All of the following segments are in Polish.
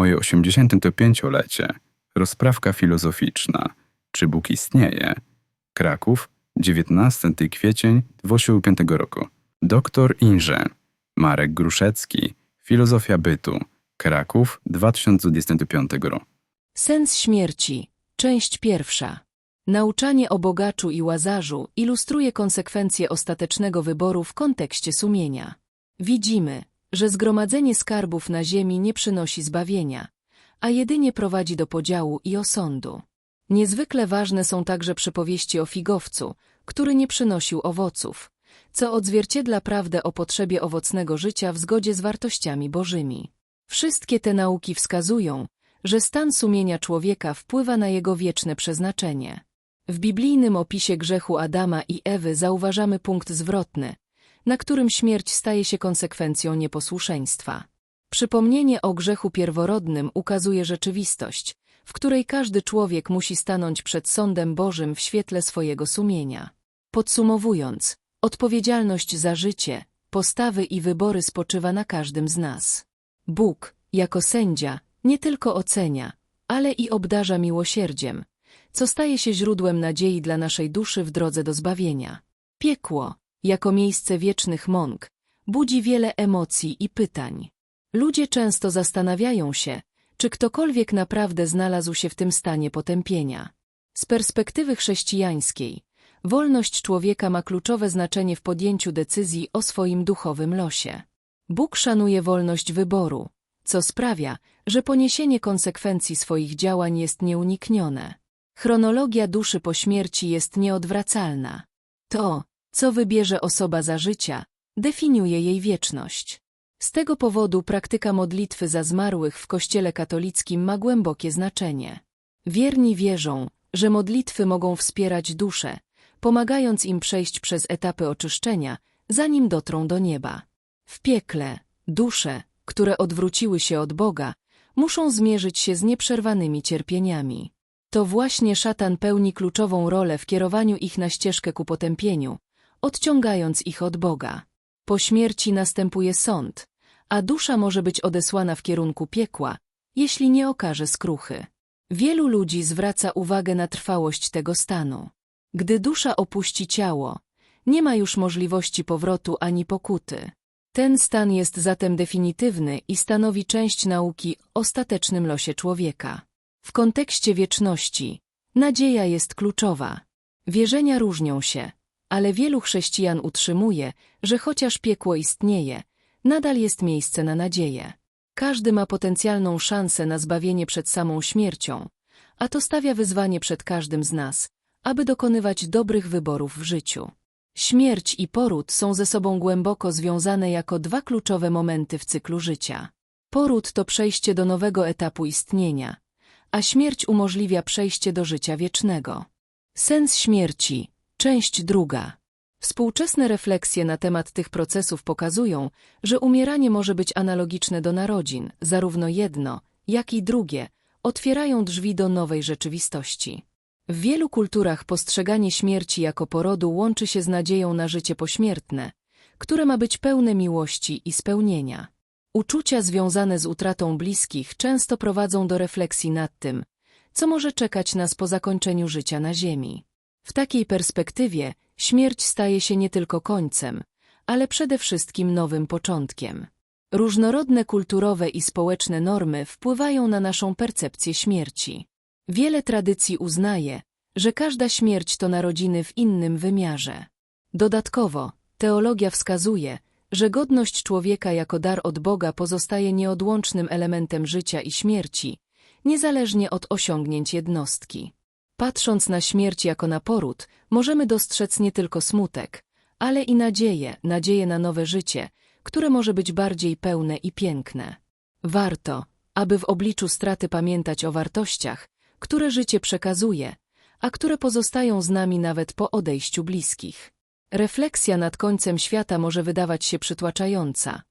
moje 85-lecie. Rozprawka filozoficzna. Czy Bóg istnieje? Kraków, 19 kwiecień 2005 roku. Doktor Inże. Marek Gruszecki. Filozofia bytu. Kraków, 2025 rok. Sens śmierci. Część pierwsza. Nauczanie o bogaczu i łazarzu ilustruje konsekwencje ostatecznego wyboru w kontekście sumienia. Widzimy, że zgromadzenie skarbów na ziemi nie przynosi zbawienia, a jedynie prowadzi do podziału i osądu. Niezwykle ważne są także przypowieści o figowcu, który nie przynosił owoców, co odzwierciedla prawdę o potrzebie owocnego życia w zgodzie z wartościami bożymi. Wszystkie te nauki wskazują, że stan sumienia człowieka wpływa na jego wieczne przeznaczenie. W biblijnym opisie grzechu Adama i Ewy zauważamy punkt zwrotny, na którym śmierć staje się konsekwencją nieposłuszeństwa. Przypomnienie o grzechu pierworodnym ukazuje rzeczywistość, w której każdy człowiek musi stanąć przed sądem Bożym w świetle swojego sumienia. Podsumowując, odpowiedzialność za życie, postawy i wybory spoczywa na każdym z nas. Bóg, jako sędzia, nie tylko ocenia, ale i obdarza miłosierdziem, co staje się źródłem nadziei dla naszej duszy w drodze do zbawienia. Piekło, jako miejsce wiecznych mąk, budzi wiele emocji i pytań. Ludzie często zastanawiają się, czy ktokolwiek naprawdę znalazł się w tym stanie potępienia. Z perspektywy chrześcijańskiej, wolność człowieka ma kluczowe znaczenie w podjęciu decyzji o swoim duchowym losie. Bóg szanuje wolność wyboru, co sprawia, że poniesienie konsekwencji swoich działań jest nieuniknione. Chronologia duszy po śmierci jest nieodwracalna. To, co wybierze osoba za życia, definiuje jej wieczność. Z tego powodu praktyka modlitwy za zmarłych w Kościele katolickim ma głębokie znaczenie. Wierni wierzą, że modlitwy mogą wspierać duszę, pomagając im przejść przez etapy oczyszczenia, zanim dotrą do nieba. W piekle, dusze, które odwróciły się od Boga, muszą zmierzyć się z nieprzerwanymi cierpieniami. To właśnie szatan pełni kluczową rolę w kierowaniu ich na ścieżkę ku potępieniu, odciągając ich od Boga. Po śmierci następuje sąd, a dusza może być odesłana w kierunku piekła, jeśli nie okaże skruchy. Wielu ludzi zwraca uwagę na trwałość tego stanu. Gdy dusza opuści ciało, nie ma już możliwości powrotu ani pokuty. Ten stan jest zatem definitywny i stanowi część nauki o ostatecznym losie człowieka. W kontekście wieczności, nadzieja jest kluczowa. Wierzenia różnią się, ale wielu chrześcijan utrzymuje, że chociaż piekło istnieje, nadal jest miejsce na nadzieję. Każdy ma potencjalną szansę na zbawienie przed samą śmiercią, a to stawia wyzwanie przed każdym z nas, aby dokonywać dobrych wyborów w życiu. Śmierć i poród są ze sobą głęboko związane jako dwa kluczowe momenty w cyklu życia. Poród to przejście do nowego etapu istnienia, a śmierć umożliwia przejście do życia wiecznego. Sens śmierci, część druga. Współczesne refleksje na temat tych procesów pokazują, że umieranie może być analogiczne do narodzin, zarówno jedno, jak i drugie, otwierają drzwi do nowej rzeczywistości. W wielu kulturach postrzeganie śmierci jako porodu łączy się z nadzieją na życie pośmiertne, które ma być pełne miłości i spełnienia. Uczucia związane z utratą bliskich często prowadzą do refleksji nad tym, co może czekać nas po zakończeniu życia na Ziemi. W takiej perspektywie śmierć staje się nie tylko końcem, ale przede wszystkim nowym początkiem. Różnorodne kulturowe i społeczne normy wpływają na naszą percepcję śmierci. Wiele tradycji uznaje, że każda śmierć to narodziny w innym wymiarze. Dodatkowo, teologia wskazuje, że godność człowieka jako dar od Boga pozostaje nieodłącznym elementem życia i śmierci, niezależnie od osiągnięć jednostki. Patrząc na śmierć jako na poród, możemy dostrzec nie tylko smutek, ale i nadzieję, nadzieję na nowe życie, które może być bardziej pełne i piękne. Warto, aby w obliczu straty pamiętać o wartościach, które życie przekazuje, a które pozostają z nami nawet po odejściu bliskich. Refleksja nad końcem świata może wydawać się przytłaczająca,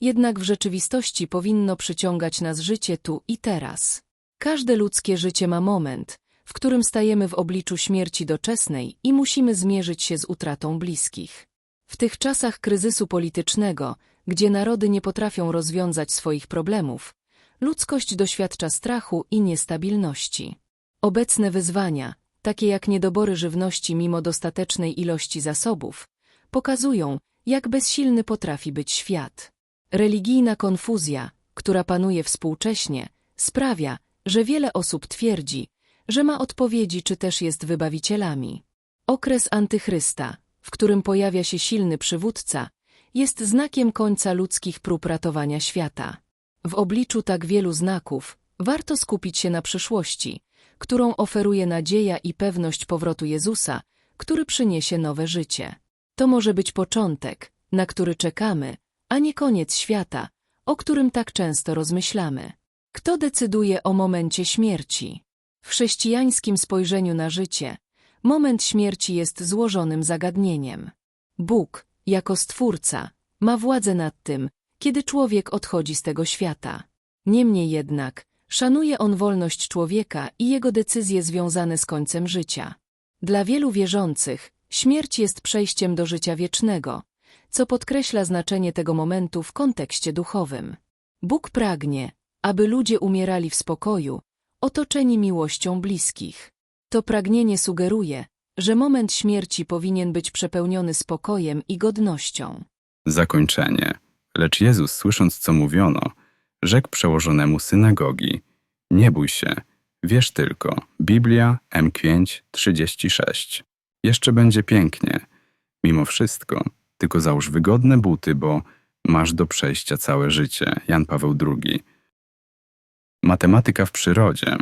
jednak w rzeczywistości powinno przyciągać nas życie tu i teraz. Każde ludzkie życie ma moment, w którym stajemy w obliczu śmierci doczesnej i musimy zmierzyć się z utratą bliskich. W tych czasach kryzysu politycznego, gdzie narody nie potrafią rozwiązać swoich problemów, ludzkość doświadcza strachu i niestabilności. Obecne wyzwania, takie jak niedobory żywności mimo dostatecznej ilości zasobów, pokazują, jak bezsilny potrafi być świat. Religijna konfuzja, która panuje współcześnie, sprawia, że wiele osób twierdzi, że ma odpowiedzi czy też jest wybawicielami. Okres antychrysta, w którym pojawia się silny przywódca, jest znakiem końca ludzkich prób ratowania świata. W obliczu tak wielu znaków warto skupić się na przyszłości, którą oferuje nadzieja i pewność powrotu Jezusa, który przyniesie nowe życie. To może być początek, na który czekamy, a nie koniec świata, o którym tak często rozmyślamy. Kto decyduje o momencie śmierci? W chrześcijańskim spojrzeniu na życie, moment śmierci jest złożonym zagadnieniem. Bóg, jako Stwórca, ma władzę nad tym, kiedy człowiek odchodzi z tego świata. Niemniej jednak, szanuje on wolność człowieka i jego decyzje związane z końcem życia. Dla wielu wierzących, śmierć jest przejściem do życia wiecznego, co podkreśla znaczenie tego momentu w kontekście duchowym. Bóg pragnie, aby ludzie umierali w spokoju, otoczeni miłością bliskich. To pragnienie sugeruje, że moment śmierci powinien być przepełniony spokojem i godnością. Zakończenie. Lecz Jezus, słysząc co mówiono, rzekł przełożonemu synagogi: Nie bój się, wierz tylko. Biblia M5 36. Jeszcze będzie pięknie. Mimo wszystko, tylko załóż wygodne buty, bo masz do przejścia całe życie. Jan Paweł II. Matematyka w przyrodzie.